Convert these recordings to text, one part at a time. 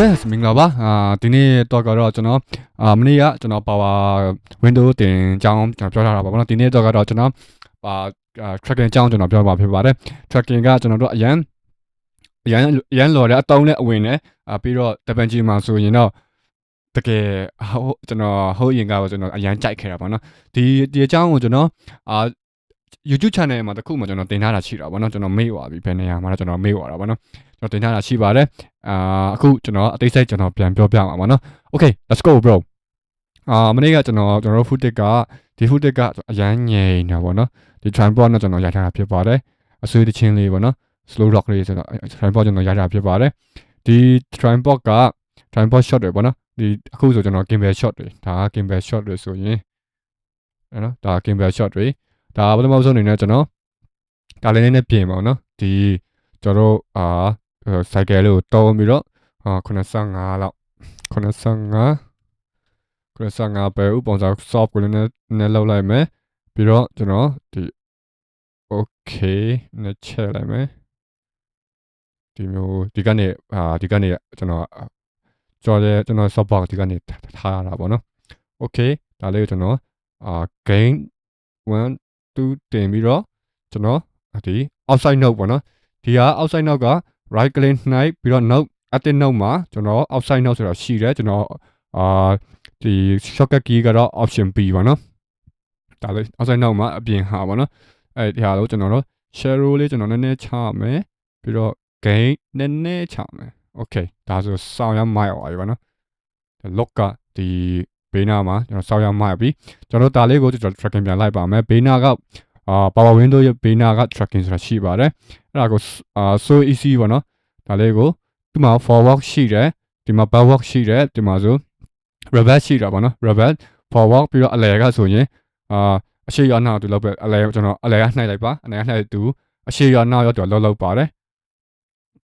yes မင်္ဂလာပါအာဒီနေ့တော့ကတော့ကျွန်တော်အာမနေ့ကကျွန်တော် power window တင်ကြောင်းကျွန်တော်ပြောထားတာပါဘောနော်ဒီနေ့တော့ကတော့ကျွန်တော်အာ tracking ကြောင်းကျွန်တော်ပြောမှာဖြစ်ပါတယ် tracking ကကျွန်တော်တို့အရန်အရန်အရန်လော်တဲ့အတုံးနဲ့အဝင်နဲ့အာပြီးတော့တပန်ကြီးမှာဆိုရင်တော့တကယ်ဟိုကျွန်တော်ဟိုရင်ကတော့ကျွန်တော်အရန်ကြိုက်ခဲ့တာပါနော်ဒီဒီအကြောင်းကိုကျွန်တော်အာ YouTube channel မှာတခုမှကျွန်တော်တင်ထားတာရှိတာပေါ့နော်ကျွန်တော်မေ့သွားပြီဘယ်နေရာမှာတော့ကျွန်တော်မေ့သွားတာပေါ့နော်ကျွန်တော်တင်ထားတာရှိပါတယ်အာအခုကျွန်တော်အသေးစိတ်ကျွန်တော်ပြန်ပြောပြမှာပါနော် Okay let's go bro အာမနေ့ကကျွန်တော်ကျွန်တော် footage ကဒီ footage ကအရန်ငြိမ်နေတာပေါ့နော်ဒီ tripod နဲ့ကျွန်တော်ရိုက်ထားတာဖြစ်ပါတယ်အဆွေးတချင်းလေးပေါ့နော် slow rock လေးဆိုတော့ tripod ကျွန်တော်ရိုက်ထားတာဖြစ်ပါတယ်ဒီ tripod က tripod shot တွေပေါ့နော်ဒီအခုဆိုကျွန်တော် gimbal shot တွေဒါက gimbal shot တွေဆိုရင်နော်ဒါ gimbal shot တွေ ဒါပထမဆုံးအနေနဲ့ကျွန်တော်ဒါလေးနဲ့ပြင်ပါအောင်နော်ဒီကျွန်တော်တို့အာ cycle လေးကိုတောင်းပြီးတော့အာ85လောက်85 85ပဲဥပုံစံ soft ကိုလည်းနည်းနည်းလောက်လိုက်မယ်ပြီးတော့ကျွန်တော်ဒီ okay နဲ့ချက်လိုက်မယ်ဒီမျိုးဒီကနေအာဒီကနေကျွန်တော်ကြော်တဲ့ကျွန်တော် soft box ဒီကနေထားရတာပေါ့နော် okay ဒါလေးကိုကျွန်တော်အာ gain 1 2တင်ပြီးတော့ကျွန်တော်ဒီ outside note ပေါ့နော်ဒီက outside note က right click နှိုက်ပြီးတော့ note active note မှာကျွန်တော် outside note ဆိုတာရှိတယ်ကျွန်တော်အာဒီ shortcut key ကတော့ option B ပါနော်ဒါလေး outside note မှာအပြင်ဟာပါနော်အဲဒီဟာလို့ကျွန်တော်တို့ share လေးကျွန်တော်နည်းနည်းချမယ်ပြီးတော့ gain နည်းနည်းချမယ် okay ဒါဆိုစောင်းရမိုက်ပါပြီပါနော် lock ကဒီ ဘေးနားမှာကျွန်တော်စောင်းရမိုက်ပြီကျွန်တော်ဒါလေးကိုကျွန်တော် tracking ပြန်လိုက်ပါမယ်ဘေးနားကအာ power window ရဲ့ဘေးနားက tracking ဆိုတာရှိပါတယ်အဲ့ဒါကိုအာ so easy ပေါ့နော်ဒါလေးကိုဒီမှာ forward ရှိတယ်ဒီမှာ backward ရှိတယ်ဒီမှာဆို reverse ရှိတာပေါ့နော် reverse forward ပြီးတော့အလဲကဆိုရင်အာအရှိရနောက်တူလောက်ပဲအလဲကျွန်တော်အလဲကနှိုက်လိုက်ပါအလဲကနှိုက်တူအရှိရနောက်ရောက်တော့လောက်လောက်ပါတယ်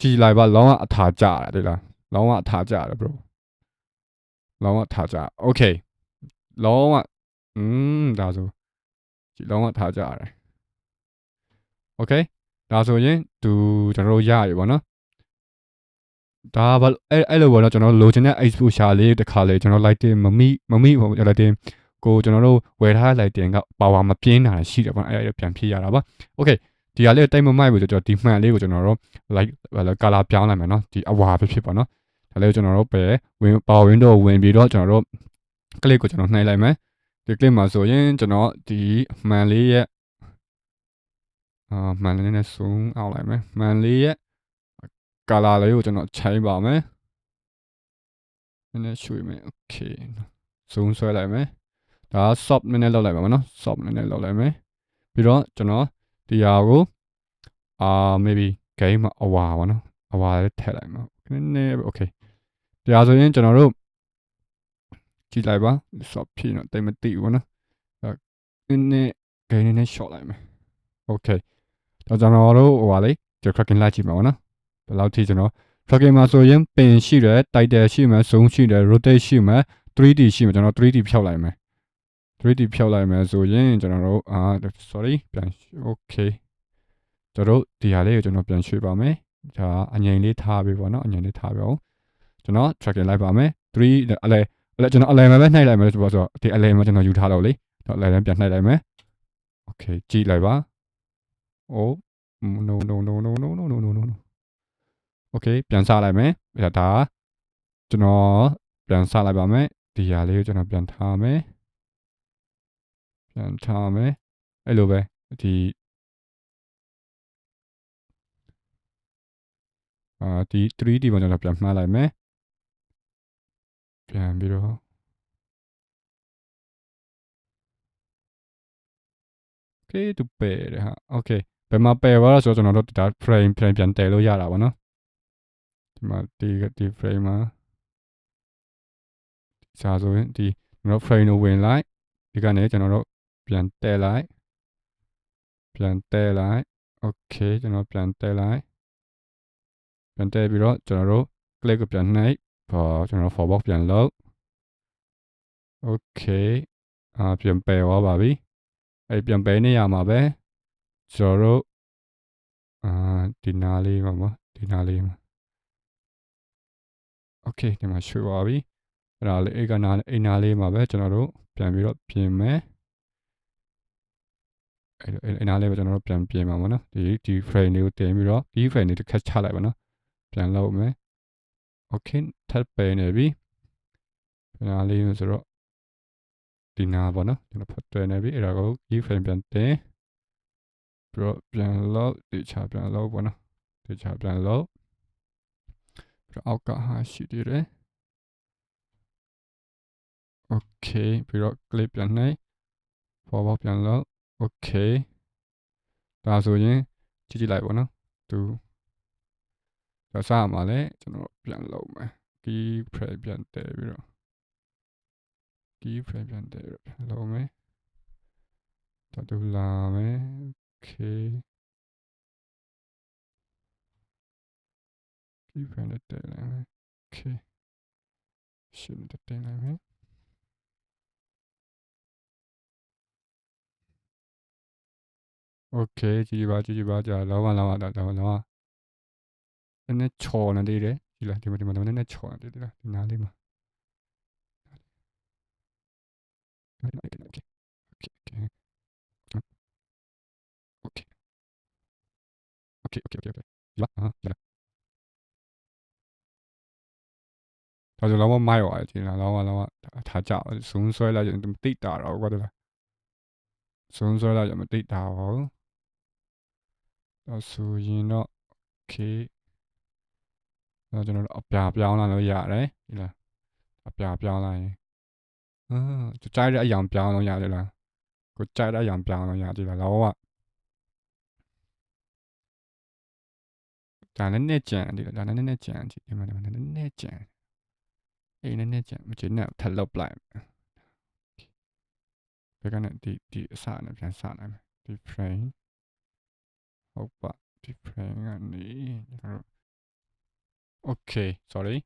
ကြည်လိုက်ပါလောင်းကအထာကြတာဒီလားလောင်းကအထာကြတယ် bro လောင်းကထားကြ okay လောင်းကอืมဒါဆိုကြည်လောင်းကထားကြရတယ် okay ဒါဆိုရင်သူကျွန်တော်တို့ရပြီပေါ့နော်ဒါဘာအဲ့အဲ့လိုပေါ့နော်ကျွန်တော်လိုချင်တဲ့ exposure လေးတစ်ခါလေကျွန်တော် lighting မမိမမိပေါ့ lighting ကိုကျွန်တော်တို့ဝယ်ထားတဲ့ lighting က power မပြင်းတာရှိတယ်ပေါ့အဲ့အဲ့ပြန်ဖြည့်ရတာပါ okay ဒီဟာလေးတိတ်မမိုက်ဘူးဆိုတော့ဒီမှန်လေးကိုကျွန်တော်တို့ light color ပြောင်းလိုက်မယ်နော်ဒီအဝါဖြစ်ဖြစ်ပေါ့နော် ဒါလေးကိုကျွန်တော်တို့ပဲဝင် power window ဝင်ပြီးတော့ကျွန်တော်တို့ click ကိုကျွန်တော်နှိုင်းလိုက်မယ်ဒီ click မှာဆိုရင်ကျွန်တော်ဒီမှန်လေးရဲ့အာမှန်လေးနဲ့ zoom out လိုက်မယ်မှန်လေးရဲ့ color လေးကိုကျွန်တော်ချိန်ပါမယ်နည်းနည်းရွှေ့မယ် okay zoom ဆွဲလိုက်မယ်ဒါ soft နည်းနည်းလောက်လိုက်ပါမယ်နော် soft နည်းနည်းလောက်လိုက်မယ်ပြီးတော့ကျွန်တော်ဒီဟာကိုအာ maybe game မှာအဝါပါနော်အဝါလေးထည့်လိုက်မှာနည်းနည်း okay ဒါဆိုရင်ကျွန်တော်တို့ကြည့်လိုက်ပါ soft ဖြစ်တော့တိတ်မသိဘူးနော်နည်းနည်း game နည်းနည်း short လိုက်မယ် okay ဒါကျွန်တော်တို့ဟိုပါလေဒီ tracking လိုက်ကြည့်မှာပေါ့နော်ဘယ်လောက်ထိကျွန်တော် tracking မှာဆိုရင်ပင်ရှိတယ် title ရှိမယ် zone ရှိတယ် rotate ရှိမယ် 3D ရှိမယ်ကျွန်တော် 3D ဖြောက်လိုက်မယ် 3D ဖြောက်လိုက်မယ်ဆိုရင်ကျွန်တော်တို့အာ sorry ပြန် okay ကျွန်တော်တို့ဒီဟာလေးကိုကျွန်တော်ပြန်ရွှေ့ပါမယ်ဒါအငြိမ်လေးထားပေးပါနော်အငြိမ်လေးထားပြအောင် ကျွန်တော် tracking လိုက်ပါမယ်3အလဲအလဲကျွန်တော်အလဲမှာပဲနှိုက်လိုက်မယ်ဆိုတော့ဒီအလဲမှာကျွန်တော်ယူထားတော့လေတော့အလဲလည်းပြန်နှိုက်လိုက်မယ် okay ကြည့်လိုက်ပါ oh no no no no no no no no no okay ပြန်စလိုက်မယ်ဒါဒါကျွန်တော်ပြန်စလိုက်ပါမယ်ဒီဟာလေးကိုကျွန်တော်ပြန်ထားမယ်ပြန်ထားမယ်အဲ့လိုပဲဒီအာဒီ 3D မှာကျွန်တော်ပြန်မှားလိုက်မယ် ပြန်ပြီးတော့ okay တူပယ်တယ်ဟာ okay ဘယ်မှာပယ်သွားလဲဆိုတော့ကျွန်တော်တို့ဒါ frame frame ပြန်တည်လို့ရတာပါနော်ဒီမှာဒီဒီ frame မှာစာဆိုရင်ဒီကျွန်တော် frame ကိုဝင်လိုက်ဒီကနေကျွန်တော်တို့ပြန်တည်လိုက်ပြန်တည်လိုက် okay ကျွန်တော်ပြန်တည်လိုက်ပြန်တည်ပြီးတော့ကျွန်တော်တို့ click ကိုပြန်နှိပ် ပေါ်ကျွန်တော် forward ပြန်လုပ် okay အာပြန်ပယ်သွားပါပြီအဲ့ပြန်ပယ်နေရမှာပဲကျွန်တော်တို့အာဒီနားလေးမှာပေါ့ဒီနားလေးမှာ okay ဒီမှာရွှေပါပြီအဲ့ဒါလေးအိတ်ကနားအိတ်နားလေးမှာပဲကျွန်တော်တို့ပြန်ပြီးတော့ပြင်မယ်အဲ့လိုအဲ့နားလေးပဲကျွန်တော်တို့ပြန်ပြင်မှာပေါ့နော်ဒီဒီ frame လေးကိုတင်ပြီးတော့ဒီ frame လေးတစ်ခါချလိုက်ပါနော်ပြန်လုပ်မယ် okay ထပ်ပယ်နေပြီနားလေးဆိုတော့ဒီနားပေါ့နော်ကျွန်တော်ဖတ်တွေ့နေပြီအဲ့ဒါကို key frame ပြန်တင်ပြီးတော့ပြန်လုပ်ဒီချပြန်လုပ်ပေါ့နော်ဒီချပြန်လုပ်ပြီးတော့အောက်ကဟာရှိသေးတယ် okay ပြီးတော့ clip ပြန်နှိပ် forward ပြန်လုပ် okay ဒါဆိုရင်ကြည့်ကြည့်လိုက်ပေါ့နော်သူ ဒါစမှာလဲကျွန်တော်ပြန်လုပ်မယ် key frame ပြန်တည်ပြီးတော့ key frame ပြန်တည်ပြီးတော့ပြန်လုပ်မယ်ဒါတူလာမယ် okay key frame တည်လိုက်မယ် okay ရှင်းတည်လိုက်မယ် โอเคကြည့်ကြည့်ပါကြည့်ကြည့်ပါကြာလောကလောကတော့လောက နည်းနည်းချော်နေသေးတယ်ကြည့်လားဒီမှာဒီမှာနည်းနည်းချော်နေသေးတယ်လားဒီနားလေးမှာโอเคโอเคโอเคโอเคโอเคโอเคโอเคဒီပါဟာဒီလားဒါဆိုလောကမိုက်ရောကြည့်လားလောကလောကထားကြဇုံဆွဲလိုက်ရင်မတိတာတော့ကွာတလားဇုံဆွဲလိုက်ရင်မတိတာပါဘူးဒါဆိုရင်တော့ okay တော့ကျွန်တော်တို့အပြာပြောင်းလာလို့ရတယ်ဒီလားအပြာပြောင်းလာရင်အာကြိုက်တဲ့အရာပြောင်းလို့ရတယ်လားကိုကြိုက်တဲ့အရာပြောင်းလို့ရတယ်လားလောကဒါနဲ့နဲ့ကြံဒီလားဒါနဲ့နဲ့ကြံဒီမှာနဲ့နဲ့နဲ့ကြံအေးနဲ့နဲ့ကြံမချင်နဲ့ထပ်လုပ်လိုက်ဘယ်ကနေဒီဒီအစနဲ့ပြန်စနိုင်မယ်ဒီ frame ဟုတ်ပါဒီ frame ကနေကျွန်တော်တို့ okay sorry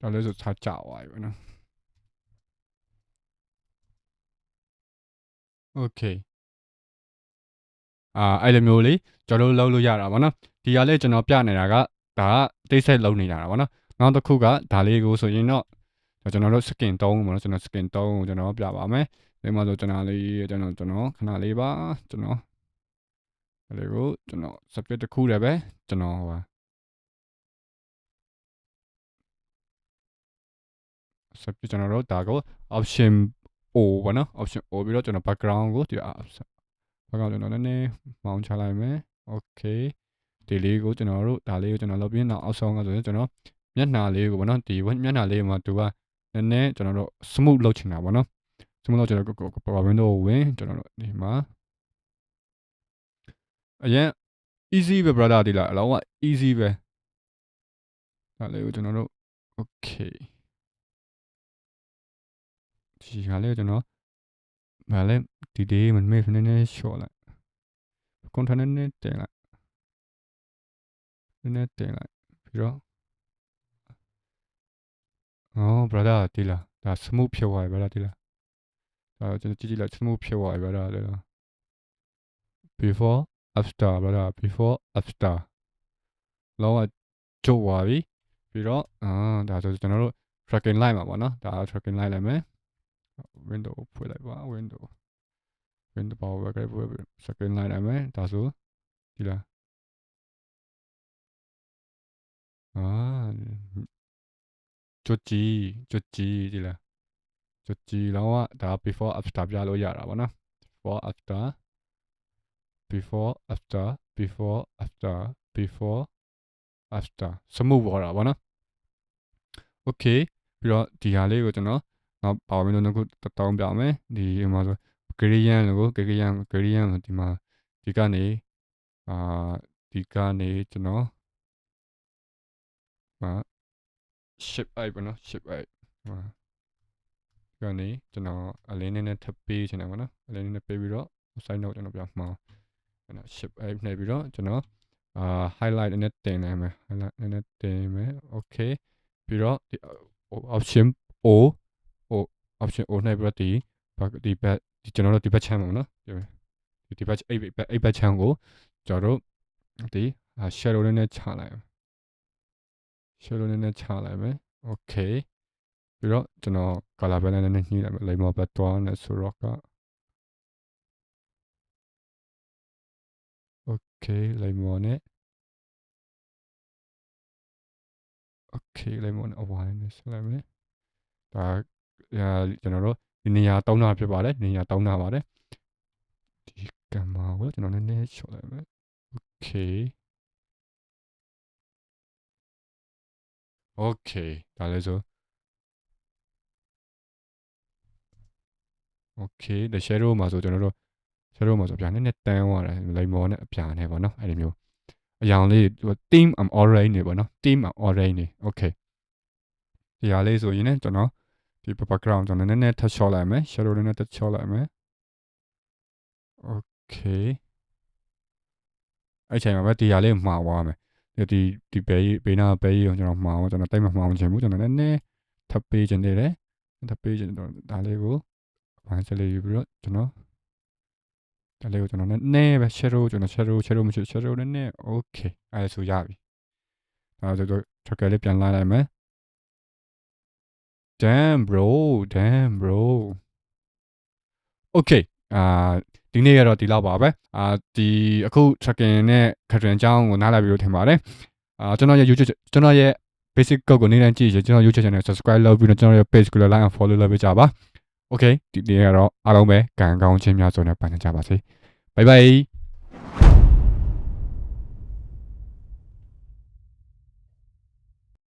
ဒါလည်းဆိုထားကြသွားပြီနော် okay အာအဲ့လိုမျိုးလေးကျွန်တော်တို့လုပ်လို့ရတာဗောနော်ဒီကလေးကျွန်တော်ပြနေတာကဒါကတိတ်ဆက်လုပ်နေကြတာဗောနော်နောက်တစ်ခုကဒါလေးကိုဆိုရင်တော့ကျွန်တော်တို့ skin 3ဗောနော်ကျွန်တော် skin 3ကိုကျွန်တော်ပြပါမယ်ဒီမှာဆိုကျွန်တော်လေးကျွန်တော်ကျွန်တော်ခဏလေးပါကျွန်တော်ဒါလေးကိုကျွန်တော် subject တစ်ခုတည်းပဲကျွန်တော်ဟို subject ကျွန်တော်တို့ဒါကို option O ပေါ့နော် option O ပြီးတော့ကျွန်တော် background ကိုဒီ background ကျွန်တော်နည်းနည်းမောင်းချလိုက်မယ် okay ဒီလေးကိုကျွန်တော်တို့ဒါလေးကိုကျွန်တော်လုပ်ပြီးနောက်အောက်ဆုံးကဆိုရင်ကျွန်တော်မျက်နှာလေးကိုပေါ့နော်ဒီမျက်နှာလေးမှာသူကနည်းနည်းကျွန်တော်တို့ smooth လုပ်ချင်တာပေါ့နော် smooth လုပ်ကျွန်တော်ကို power window ကိုဝင်ကျွန်တော်တို့ဒီမှာအရင် easy ပဲ brother ဒီလားအလောင်းက easy ပဲဒါလေးကိုကျွန်တော်တို့ okay ဒီကလေးကျွန်တော်ဗာလဲဒီဒီမမေ့နည်းနည်း short လိုက် content နည်းနည်းတင်လိုက်နည်းနည်းတင်လိုက်ပြီးတော့အော် brother ဒီလားဒါ smooth ဖြစ်သွားပြီ brother ဒီလားဒါကျွန်တော်ကြည့်ကြည့်လိုက် smooth ဖြစ်သွားပြီ brother ဒီလား before after brother before after လောကကျုပ်သွားပြီပြီးတော့အာဒါဆိုကျွန်တော်တို့ tracking line မှာပေါ့နော်ဒါ tracking line လိုက်မယ် window ဖွင့်လိုက်ပါ window window power ကဖွင့်ပြီး second line လိုက်မယ်ဒါဆိုဒီလားအာကြွကြီးကြွကြီးဒီလားကြွကြီးလောကဒါ before after ပြလို့ရတာပေါ့နော် before after before after before after before after စမှုပေါ်တာပေါ့နော် okay ပြီးတော့ဒီဟာလေးကိုကျွန်တော် နောက် power window တစ်ခုတောင်းပြမယ်ဒီမှာဆို gradient လို့ gradient gradient ဒီမှာဒီကနေအာဒီကနေကျွန်တော်ဟာ ship အိုက်ပေါ့နော် ship အိုက်ဟာဒီကနေကျွန်တော်အလင်းနဲ့ထပ်ပေးချင်တယ်ပေါ့နော်အလင်းနဲ့ပေးပြီးတော့ side note ကျွန်တော်ပြမှာကျွန်တော် ship အိုက်နှိပ်ပြီးတော့ကျွန်တော်အာ highlight နဲ့တင်နိုင်မယ် highlight နဲ့တင်မယ် okay ပြီးတော့ဒီ option O ဟို option O နှိပ်ပြီးတော့ဒီဒီဘက်ဒီကျွန်တော်တို့ဒီဘက်ချမ်းပါမနော်ဒီဒီဒီဘက်အိတ်ဘက်အိတ်ဘက်ချမ်းကိုကျွန်တော်တို့ဒီ shadow လေးနဲ့ချလိုက်မယ် shadow လေးနဲ့ချလိုက်မယ် okay ပြီးတော့ကျွန်တော် color balance နဲ့ညှိလိုက်မယ် light mode ဘက်တွားနေဆိုတော့က okay light mode နဲ့ okay light mode နဲ့အဝါလေးနဲ့ဆက်လိုက်မယ်ဒါ ကျွန်တော်တို့ဒီနေရာတောင်းတာဖြစ်ပါတယ်နေရာတောင်းတာပါတယ်ဒီကင်မရာကိုကျွန်တော်နည်းနည်းချော်လိုက်မယ် okay okay ဒါလည်းဆို okay the shadow မှာဆိုကျွန်တော်တို့ shadow မှာဆိုအပြာနည်းနည်းတန်းသွားတယ် light mode နဲ့အပြာနဲ့ပေါ့နော်အဲ့ဒီမျိုးအရောင်လေး team am orange နေပေါ့နော် team am orange နေ okay ဒီဟာလေးဆိုရင်လည်းကျွန်တော် ဒီ background ကျွန်တော်နည်းနည်းထပ်ချော့လိုက်မယ် shadow နည်းနည်းထပ်ချော့လိုက်မယ် okay အဲ့ချိန်မှာပဲဒီဟာလေးမှားသွားမယ်ဒီဒီဘဲဘေးနာဘဲကြီးကိုကျွန်တော်မှားအောင်ကျွန်တော်တိတ်မမှားအောင်ချင်ဘူးကျွန်တော်နည်းနည်းထပ်ပေးခြင်းနေတယ်ထပ်ပေးခြင်းတော့ဒါလေးကိုဘာစလေးယူပြီးတော့ကျွန်တော်ဒါလေးကိုကျွန်တော်နည်းနည်းပဲ shadow ကျွန်တော် shadow shadow မရှိ shadow နည်းနည်း okay အဲ့ဒါဆိုရပြီဒါဆိုတော့ tracker လေးပြန်လာလိုက်မယ် damn bro damn bro okay အာဒီနေ့ကတော့ဒီလောက်ပါပဲအာဒီအခု tracking နဲ့ caption အကြောင်းကိုနားလည်ပြီလို့ထင်ပါတယ်အာကျွန်တော်ရဲ့ YouTube ကျွန်တော်ရဲ့ basic code ကိုနေ့တိုင်းကြည့်ရကျွန်တော် YouTube channel subscribe လုပ်ပြီးတော့ကျွန်တော်ရဲ့ page ကို like and follow လုပ်ပေးကြပါ okay ဒီနေ့ကတော့အားလုံးပဲကံကောင်းခြင်းများစွာနဲ့ပန်ကြပါစေ bye bye